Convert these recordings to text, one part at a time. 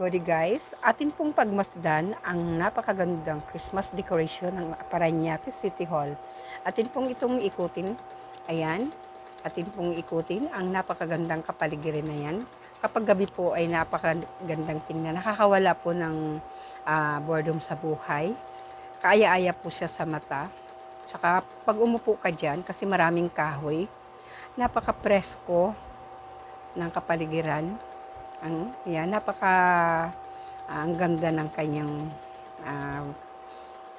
Godi guys, atin pong pagmasdan ang napakagandang Christmas decoration ng Paranaque City Hall. Atin pong itong ikutin, ayan, atin pong ikutin ang napakagandang kapaligiran na yan. Kapag gabi po ay napakagandang tingnan, nakakawala po ng ah, boredom sa buhay. Kaaya-aya po siya sa mata. Tsaka pag umupo ka dyan, kasi maraming kahoy, napaka-presko ng kapaligiran. Ang, yan, napaka ah, ang ganda ng kanyang ah,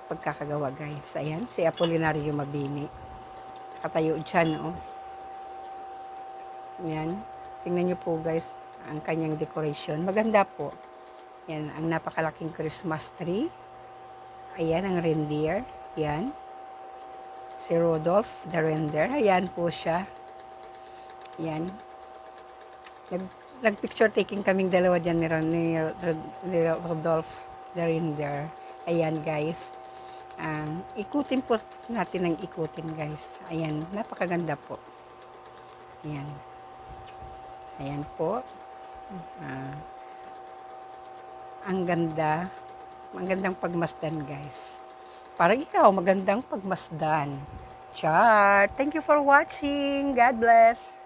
pagkakagawa guys. Ayan, si Apolinario Mabini. Katayo dyan, oh. Yan. Tingnan nyo po guys, ang kanyang decoration. Maganda po. Yan, ang napakalaking Christmas tree. Ayan, ang reindeer. Yan. Si Rodolph, the reindeer. Ayan po siya. Yan. Nag-picture taking kaming dalawa dyan ni, Ron- ni, ni Rodolph, the reindeer. Ayan guys. Um, ikutin po natin ang ikutin guys. Ayan, napakaganda po. Ayan. Ayan po. Ah, ang ganda. Ang gandang pagmasdan guys. Parang ikaw, magandang pagmasdan. Char! Thank you for watching. God bless.